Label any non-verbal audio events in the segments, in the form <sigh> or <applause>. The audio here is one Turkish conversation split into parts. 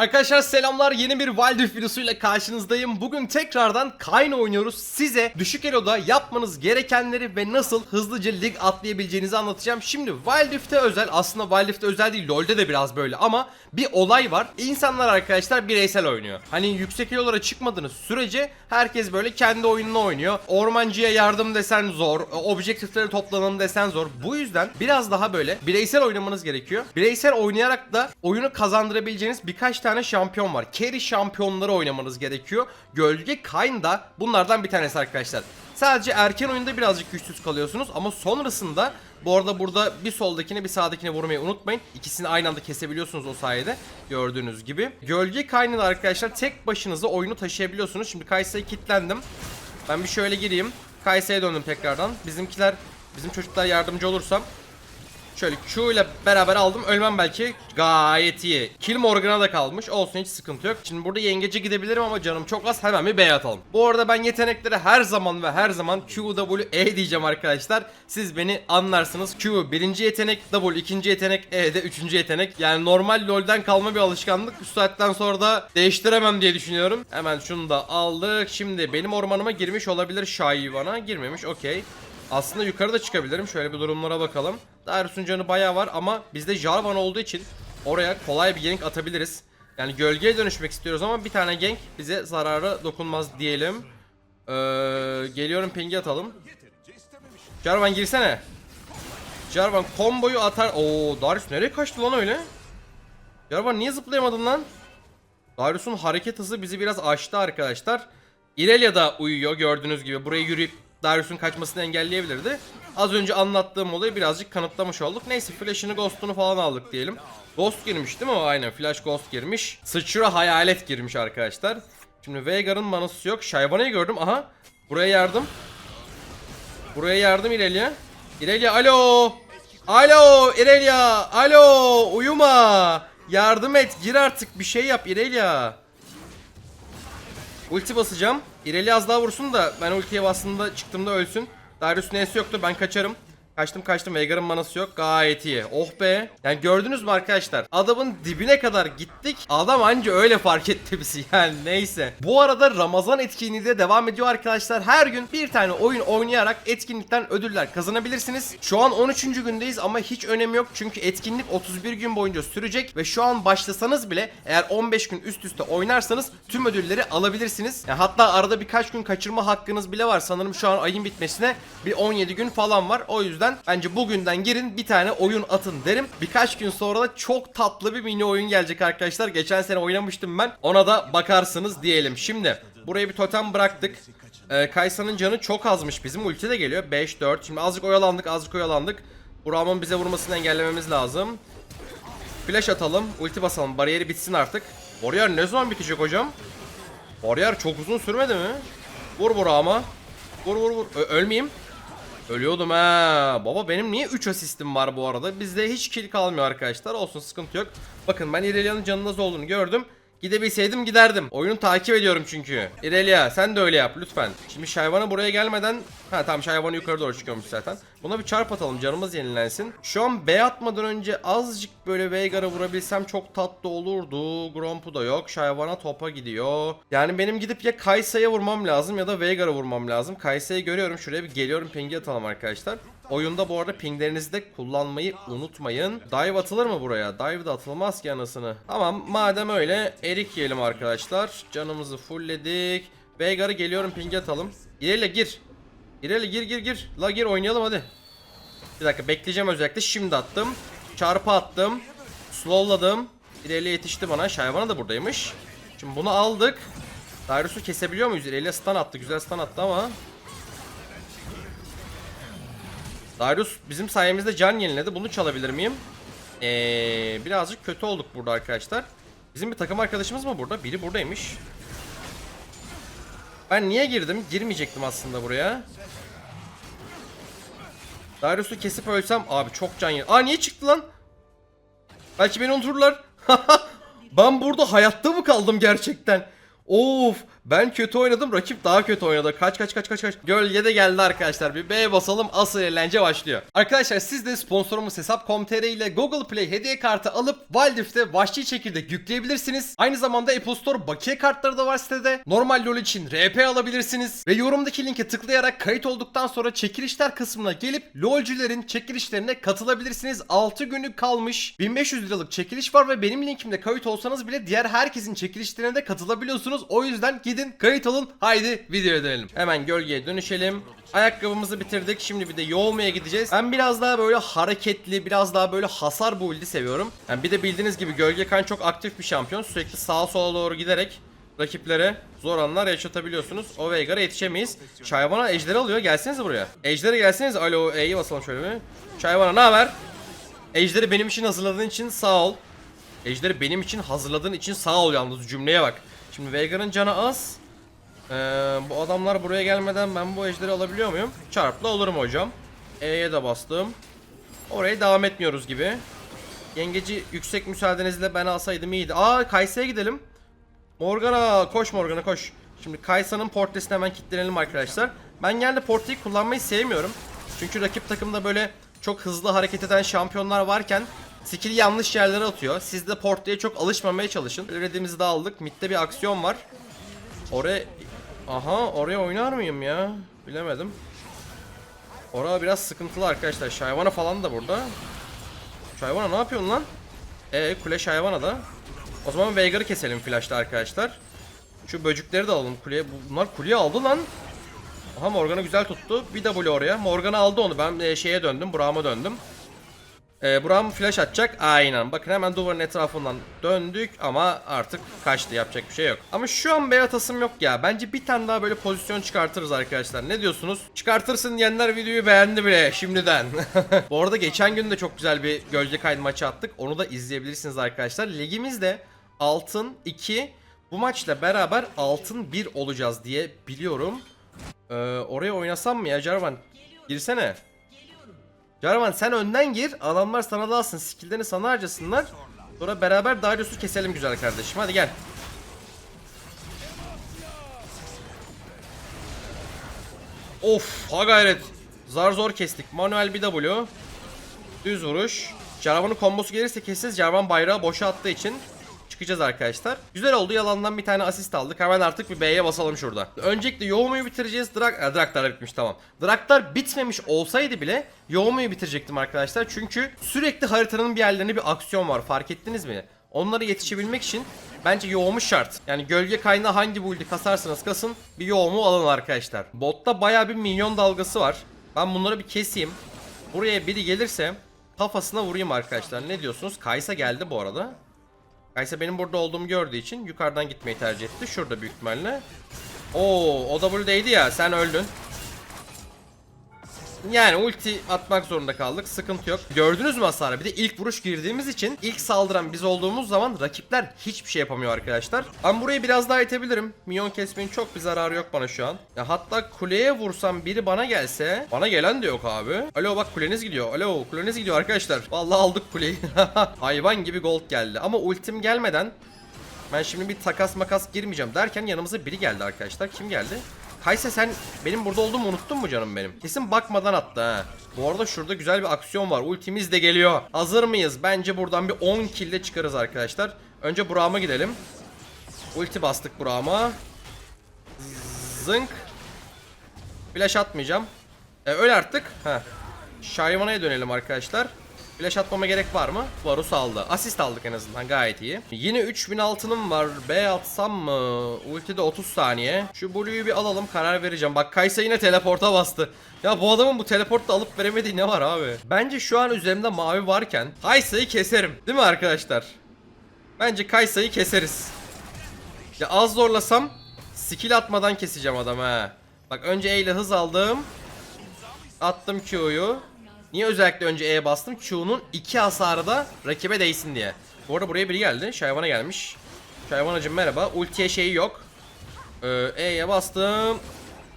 Arkadaşlar selamlar yeni bir Wild Rift videosuyla karşınızdayım. Bugün tekrardan Kayn oynuyoruz. Size düşük eloda yapmanız gerekenleri ve nasıl hızlıca lig atlayabileceğinizi anlatacağım. Şimdi Wild Rift'e özel aslında Wild Rift'e özel değil LoL'de de biraz böyle ama bir olay var. İnsanlar arkadaşlar bireysel oynuyor. Hani yüksek elolara çıkmadığınız sürece herkes böyle kendi oyununu oynuyor. Ormancıya yardım desen zor, objektifleri toplanalım desen zor. Bu yüzden biraz daha böyle bireysel oynamanız gerekiyor. Bireysel oynayarak da oyunu kazandırabileceğiniz birkaç tane şampiyon var. Carry şampiyonları oynamanız gerekiyor. Gölge Kayn da bunlardan bir tanesi arkadaşlar. Sadece erken oyunda birazcık güçsüz kalıyorsunuz ama sonrasında bu arada burada bir soldakini bir sağdakini vurmayı unutmayın. İkisini aynı anda kesebiliyorsunuz o sayede gördüğünüz gibi. Gölge Kayn'la arkadaşlar tek başınıza oyunu taşıyabiliyorsunuz. Şimdi Kaysa'yı kilitlendim. Ben bir şöyle gireyim. Kaysa'ya döndüm tekrardan. Bizimkiler, bizim çocuklar yardımcı olursam Şöyle Q ile beraber aldım. Ölmem belki. Gayet iyi. Kill Morgan'a da kalmış. Olsun hiç sıkıntı yok. Şimdi burada yengece gidebilirim ama canım çok az. Hemen bir B atalım. Bu arada ben yeteneklere her zaman ve her zaman Q, W, E diyeceğim arkadaşlar. Siz beni anlarsınız. Q birinci yetenek, W ikinci yetenek, E de üçüncü yetenek. Yani normal LoL'den kalma bir alışkanlık. Bu saatten sonra da değiştiremem diye düşünüyorum. Hemen şunu da aldık. Şimdi benim ormanıma girmiş olabilir Şayvan'a. Girmemiş. Okey. Aslında yukarıda çıkabilirim. Şöyle bir durumlara bakalım. Darius'un canı bayağı var ama bizde Jarvan olduğu için oraya kolay bir gank atabiliriz. Yani gölgeye dönüşmek istiyoruz ama bir tane gank bize zararı dokunmaz diyelim. Ee, geliyorum pingi atalım. Jarvan girsene. Jarvan komboyu atar. Oo Darius nereye kaçtı lan öyle? Jarvan niye zıplayamadın lan? Darius'un hareket hızı bizi biraz aştı arkadaşlar. Irelia da uyuyor gördüğünüz gibi. Buraya yürüyüp Darius'un kaçmasını engelleyebilirdi. Az önce anlattığım olayı birazcık kanıtlamış olduk. Neyse flash'ını ghost'unu falan aldık diyelim. Ghost girmiş değil mi? Aynen flash ghost girmiş. Sıçra hayalet girmiş arkadaşlar. Şimdi Veigar'ın manası yok. Shyvana'yı gördüm. Aha. Buraya yardım. Buraya yardım Irelia. Irelia alo. Alo Irelia. Alo. Uyuma. Yardım et. Gir artık bir şey yap Irelia. Ulti basacağım. İreli az daha vursun da ben ultiye bastığımda çıktığımda ölsün. Darius neyse yoktu ben kaçarım. Kaçtım kaçtım Veigar'ın manası yok gayet iyi. Oh be. Yani gördünüz mü arkadaşlar? Adamın dibine kadar gittik. Adam anca öyle fark etti bizi <laughs> yani neyse. Bu arada Ramazan etkinliği de devam ediyor arkadaşlar. Her gün bir tane oyun oynayarak etkinlikten ödüller kazanabilirsiniz. Şu an 13. gündeyiz ama hiç önemi yok. Çünkü etkinlik 31 gün boyunca sürecek ve şu an başlasanız bile eğer 15 gün üst üste oynarsanız tüm ödülleri alabilirsiniz. Yani hatta arada birkaç gün kaçırma hakkınız bile var. Sanırım şu an ayın bitmesine bir 17 gün falan var. O yüzden bence bugünden girin bir tane oyun atın derim. Birkaç gün sonra da çok tatlı bir mini oyun gelecek arkadaşlar. Geçen sene oynamıştım ben. Ona da bakarsınız diyelim. Şimdi buraya bir totem bıraktık. Ee, Kaysa'nın canı çok azmış. Bizim ulti de geliyor. 5-4. Şimdi azıcık oyalandık azıcık oyalandık. Buram'ın bize vurmasını engellememiz lazım. Flash atalım. Ulti basalım. Bariyeri bitsin artık. Warrior ne zaman bitecek hocam? Warrior çok uzun sürmedi mi? Vur ama. Vur vur vur. Ö- ölmeyeyim. Ölüyordum ha. Baba benim niye 3 asistim var bu arada? Bizde hiç kill kalmıyor arkadaşlar. Olsun sıkıntı yok. Bakın ben Irelia'nın canının az olduğunu gördüm. Gidebilseydim giderdim. Oyunu takip ediyorum çünkü. Irelia sen de öyle yap lütfen. Şimdi Şayvan'a buraya gelmeden... Ha tamam Şayvan'a yukarı doğru çıkıyormuş zaten. Buna bir çarp atalım canımız yenilensin. Şu an B atmadan önce azıcık böyle Veigar'a vurabilsem çok tatlı olurdu. Gromp'u da yok. Şayvan'a topa gidiyor. Yani benim gidip ya Kaysa'ya vurmam lazım ya da Veigar'a vurmam lazım. Kaysa'yı görüyorum. Şuraya bir geliyorum pingi atalım arkadaşlar. Oyunda bu arada pinglerinizi de kullanmayı unutmayın. Dive atılır mı buraya? Dive de atılmaz ki anasını. Tamam madem öyle erik yiyelim arkadaşlar. Canımızı fullledik. Veigar'ı geliyorum pingi atalım. İlerle gir. İlerle gir gir gir. La gir oynayalım hadi. Bir dakika bekleyeceğim özellikle. Şimdi attım. Çarpı attım. Slowladım. İlerle yetişti bana. Şayvana da buradaymış. Şimdi bunu aldık. Darius'u kesebiliyor muyuz? İlerle stun attı. Güzel stun attı ama. Darius bizim sayemizde can yeniledi. Bunu çalabilir miyim? Ee, birazcık kötü olduk burada arkadaşlar. Bizim bir takım arkadaşımız mı burada? Biri buradaymış. Ben niye girdim? Girmeyecektim aslında buraya. Darius'u kesip ölsem abi çok can yer. Aa niye çıktı lan? Belki beni unuturlar. <laughs> ben burada hayatta mı kaldım gerçekten? Of Ben kötü oynadım rakip daha kötü oynadı. Kaç kaç kaç kaç kaç. Gölgede geldi arkadaşlar. Bir B basalım asıl eğlence başlıyor. Arkadaşlar siz de sponsorumuz Hesap.com.tr ile Google Play hediye kartı alıp Wildrift'e vahşi çekirdek yükleyebilirsiniz. Aynı zamanda Apple Store bakiye kartları da var sitede. Normal LoL için RP alabilirsiniz. Ve yorumdaki linke tıklayarak kayıt olduktan sonra çekilişler kısmına gelip LoL'cülerin çekilişlerine katılabilirsiniz. 6 günlük kalmış. 1500 liralık çekiliş var ve benim linkimde kayıt olsanız bile diğer herkesin çekilişlerine de katılabiliyorsunuz. O yüzden gidin kayıt olun. Haydi videoya dönelim. Hemen gölgeye dönüşelim. Ayakkabımızı bitirdik. Şimdi bir de yoğurmaya gideceğiz. Ben biraz daha böyle hareketli, biraz daha böyle hasar build'i seviyorum. Yani bir de bildiğiniz gibi Gölge Kan çok aktif bir şampiyon. Sürekli sağa sola doğru giderek rakiplere zor anlar yaşatabiliyorsunuz. O Veigar'a yetişemeyiz. Şayvana ejderi alıyor. Gelsenize buraya. Ejder'e gelseniz. Alo E'yi basalım şöyle bir. Şayvana ne haber? Ejderi benim için hazırladığın için sağ ol. Ejderi benim için hazırladığın için sağ ol yalnız cümleye bak. Şimdi Veigar'ın canı az. Ee, bu adamlar buraya gelmeden ben bu ejderi alabiliyor muyum? Çarpla olurum hocam. E'ye de bastım. Oraya devam etmiyoruz gibi. Yengeci yüksek müsaadenizle ben alsaydım iyiydi. Aa Kaysa'ya gidelim. Morgana koş Morgana koş. Şimdi Kaysa'nın portresine hemen kilitlenelim arkadaşlar. Ben genelde portreyi kullanmayı sevmiyorum. Çünkü rakip takımda böyle çok hızlı hareket eden şampiyonlar varken skill yanlış yerlere atıyor. Siz de portreye çok alışmamaya çalışın. Redimizi de aldık. Mid'de bir aksiyon var. Oraya... Aha oraya oynar mıyım ya? Bilemedim. Orada biraz sıkıntılı arkadaşlar. Şayvana falan da burada. Şayvana ne yapıyorsun lan? Ee kule Şayvana da. O zaman Veigar'ı keselim flash'ta arkadaşlar. Şu böcükleri de alalım kuleye. Bunlar kuleye aldı lan. Aha Morgana güzel tuttu. Bir W oraya. Morgana aldı onu. Ben e, şeye döndüm. Braum'a döndüm. E, Braum flash atacak. Aynen. Bakın hemen duvarın etrafından döndük ama artık kaçtı. Yapacak bir şey yok. Ama şu an B atasım yok ya. Bence bir tane daha böyle pozisyon çıkartırız arkadaşlar. Ne diyorsunuz? Çıkartırsın diyenler videoyu beğendi bile şimdiden. <laughs> Bu arada geçen gün de çok güzel bir gölge kaydı maçı attık. Onu da izleyebilirsiniz arkadaşlar. Ligimizde altın 2 bu maçla beraber altın 1 olacağız diye biliyorum. Ee, oraya oynasam mı ya Jarvan? Girsene. Jarvan sen önden gir. Adamlar sana dalsın. Skill'lerini sana harcasınlar. Sonra beraber Darius'u keselim güzel kardeşim. Hadi gel. Of ha gayret. Zar zor kestik. Manuel bir W. Düz vuruş. Jarvan'ın kombosu gelirse keseceğiz. Jarvan bayrağı boşa attığı için çıkacağız arkadaşlar. Güzel oldu. Yalandan bir tane asist aldık. Hemen artık bir B'ye basalım şurada. Öncelikle Yoğumu'yu bitireceğiz. Drak e, Draktar bitmiş tamam. Draktar bitmemiş olsaydı bile Yoğumu'yu bitirecektim arkadaşlar. Çünkü sürekli haritanın bir yerlerinde bir aksiyon var. Fark ettiniz mi? Onlara yetişebilmek için bence yoğumu şart. Yani gölge kaynağı hangi build'i kasarsanız kasın bir yoğumu alın arkadaşlar. Botta baya bir milyon dalgası var. Ben bunları bir keseyim. Buraya biri gelirse kafasına vurayım arkadaşlar. Ne diyorsunuz? Kaysa geldi bu arada. Kaysa benim burada olduğumu gördüğü için yukarıdan gitmeyi tercih etti. Şurada büyük ihtimalle. Oo, o W'deydi ya. Sen öldün. Yani ulti atmak zorunda kaldık. Sıkıntı yok. Gördünüz mü hasarı? Bir de ilk vuruş girdiğimiz için ilk saldıran biz olduğumuz zaman rakipler hiçbir şey yapamıyor arkadaşlar. Ben burayı biraz daha itebilirim. Minyon kesmenin çok bir zararı yok bana şu an. Ya hatta kuleye vursam biri bana gelse. Bana gelen de yok abi. Alo bak kuleniz gidiyor. Alo kuleniz gidiyor arkadaşlar. Vallahi aldık kuleyi. <laughs> Hayvan gibi gold geldi. Ama ultim gelmeden ben şimdi bir takas makas girmeyeceğim derken yanımıza biri geldi arkadaşlar. Kim geldi? Kayse sen benim burada olduğumu unuttun mu canım benim? Kesin bakmadan attı ha. Bu arada şurada güzel bir aksiyon var. Ultimiz de geliyor. Hazır mıyız? Bence buradan bir 10 kill çıkarız arkadaşlar. Önce Burak'ıma gidelim. Ulti bastık Burak'ıma. Zınk. Flash atmayacağım. E, öl artık. Heh. Şayvana'ya dönelim arkadaşlar. Flash atmama gerek var mı? Varus aldı. Asist aldık en azından gayet iyi. Yine 3000 altınım var. B atsam mı? Ultide 30 saniye. Şu Blue'yu bir alalım karar vereceğim. Bak Kaysa yine teleporta bastı. Ya bu adamın bu teleportta alıp veremediği ne var abi? Bence şu an üzerimde mavi varken Kaysa'yı keserim. Değil mi arkadaşlar? Bence Kaysa'yı keseriz. Ya az zorlasam skill atmadan keseceğim adamı ha. Bak önce E ile hız aldım. Attım Q'yu. Niye özellikle önce E'ye bastım? Q'nun iki hasarı da rakibe değsin diye. Bu arada buraya biri geldi. Şayvan'a gelmiş. Şayvan'cım merhaba. Ultiye şeyi yok. Ee, E'ye bastım.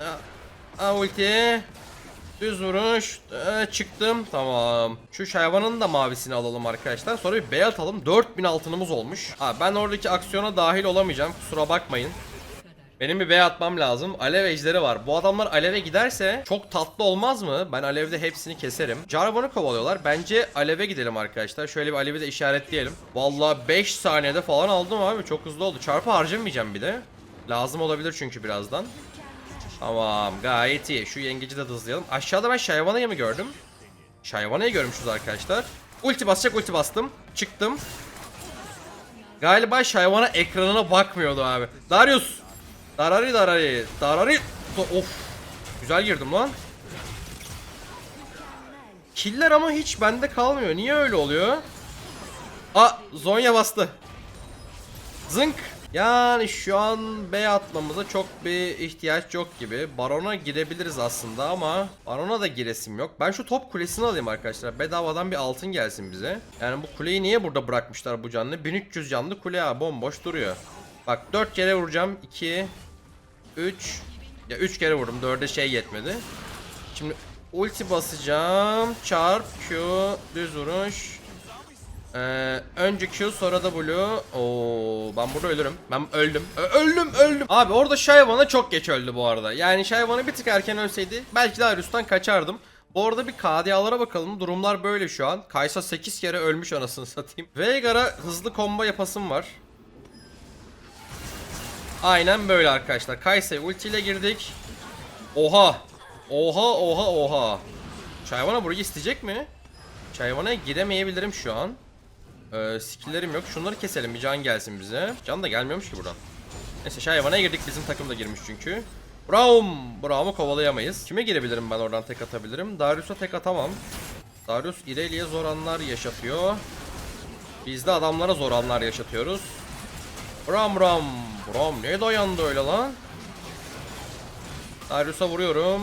Aa, aa, ultiye. Düz vuruş. Ee, çıktım. Tamam. Şu Şayvan'ın da mavisini alalım arkadaşlar. Sonra bir B atalım. 4000 altınımız olmuş. Ha, ben oradaki aksiyona dahil olamayacağım. Kusura bakmayın. Benim bir B atmam lazım. Alev ejderi var. Bu adamlar aleve giderse çok tatlı olmaz mı? Ben alevde hepsini keserim. Jarvan'ı kovalıyorlar. Bence aleve gidelim arkadaşlar. Şöyle bir alevi de işaretleyelim. Vallahi 5 saniyede falan aldım abi. Çok hızlı oldu. Çarpı harcamayacağım bir de. Lazım olabilir çünkü birazdan. Tamam gayet iyi. Şu yengeci de hızlayalım. Aşağıda ben Shyvana'yı mı gördüm? Shyvana'yı görmüşüz arkadaşlar. Ulti basacak ulti bastım. Çıktım. Galiba Shyvana ekranına bakmıyordu abi. Darius. Darari darari. Darari. Of. Güzel girdim lan. Killer ama hiç bende kalmıyor. Niye öyle oluyor? Aa Zonya bastı. Zınk. Yani şu an B atmamıza çok bir ihtiyaç yok gibi. Baron'a girebiliriz aslında ama Baron'a da giresim yok. Ben şu top kulesini alayım arkadaşlar. Bedavadan bir altın gelsin bize. Yani bu kuleyi niye burada bırakmışlar bu canlı? 1300 canlı kule ha bomboş duruyor. Bak 4 kere vuracağım. 2 3 ya 3 kere vurdum. 4'e şey yetmedi. Şimdi ulti basacağım. Çarp Q düz vuruş. Ee, önce Q sonra W. Oo, ben burada ölürüm. Ben öldüm. Ö- öldüm, öldüm. Abi orada Shyvana çok geç öldü bu arada. Yani Shyvana bir tık erken ölseydi belki de Arius'tan kaçardım. Bu arada bir KDA'lara bakalım. Durumlar böyle şu an. Kaysa 8 kere ölmüş anasını satayım. Veigar'a hızlı combo yapasım var. Aynen böyle arkadaşlar. Kaysa'ya ultiyle girdik. Oha. Oha oha oha. Shyvana burayı isteyecek mi? Shyvana'ya giremeyebilirim şu an. Ee, skill'lerim yok. Şunları keselim. Bir can gelsin bize. Can da gelmiyormuş ki buradan. Neyse Shyvana'ya girdik. Bizim takım da girmiş çünkü. Braum. Braum'u kovalayamayız. Kime girebilirim ben oradan tek atabilirim? Darius'a tek atamam. Darius İrelia'ya zor anlar yaşatıyor. Biz de adamlara zor anlar yaşatıyoruz. Bram Bram. Bram ne dayandı öyle lan? Darius'a vuruyorum.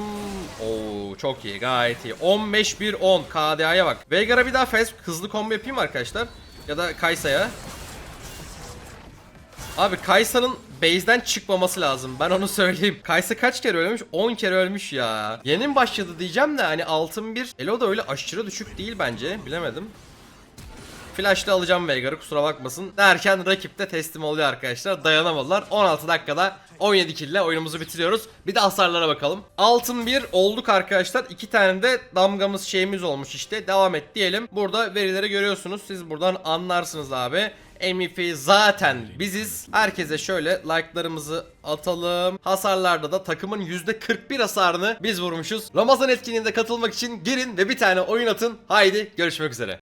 Oo çok iyi gayet iyi. 15-1-10 KDA'ya bak. Veigar'a bir daha fast hızlı combo yapayım arkadaşlar. Ya da Kaysa'ya. Abi Kaysa'nın base'den çıkmaması lazım. Ben onu <laughs> söyleyeyim. Kaysa kaç kere ölmüş? 10 kere ölmüş ya. Yeni mi başladı diyeceğim de hani altın bir. Elo da öyle aşırı düşük değil bence. Bilemedim. Flash'la alacağım Veigar'ı kusura bakmasın. Derken rakip de teslim oluyor arkadaşlar. Dayanamadılar. 16 dakikada 17 kill ile oyunumuzu bitiriyoruz. Bir de hasarlara bakalım. Altın bir olduk arkadaşlar. İki tane de damgamız şeyimiz olmuş işte. Devam et diyelim. Burada verileri görüyorsunuz. Siz buradan anlarsınız abi. MVP zaten biziz. Herkese şöyle like'larımızı atalım. Hasarlarda da takımın %41 hasarını biz vurmuşuz. Ramazan etkinliğinde katılmak için girin ve bir tane oyun atın. Haydi görüşmek üzere.